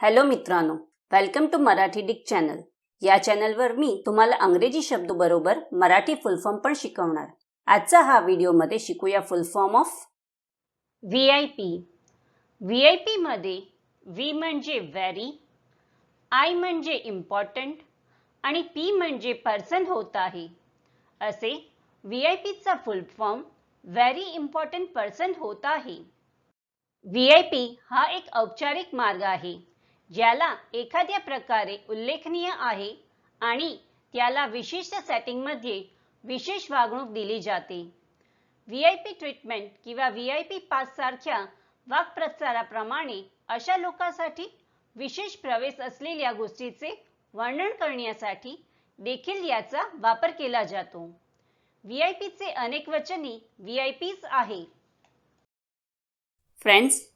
Hello मित्रांनो welcome to Marathi डिक channel या चॅनलवर मी तुम्हाला अंग्रेजी शब्द बरोबर मराठी फुल फॉर्म पण शिकवणार. आजचा हा व्हिडिओमध्ये शिकूया full form of V I P V I पीमध्ये व्ही म्हणजे व्हेरी आय म्हणजे इम्पॉर्टंट आणि पी म्हणजे पर्सन होत आहे. असे व्ही आय पीचा full form very important person होत आहे. व्ही आय पी हा एक औपचारिक मार्ग आहे. ज्याला एखाद्या प्रकारे उल्लेखनीय आहे आणि त्याला विशिष्ट सेटिंगमध्ये विशेष वागणूक दिली जाते. व्ही आय पी ट्रीटमेंट किंवा व्ही आय पी पास सारख्या वाक्प्रचाराप्रमाणे अशा लोकांसाठी विशेष प्रवेश असलेल्या गोष्टीचे वर्णन करण्यासाठी देखील याचा वापर केला जातो. व्ही आय पीचे अनेक वचनी व्ही आय पीच आहे. फ्रेंड्स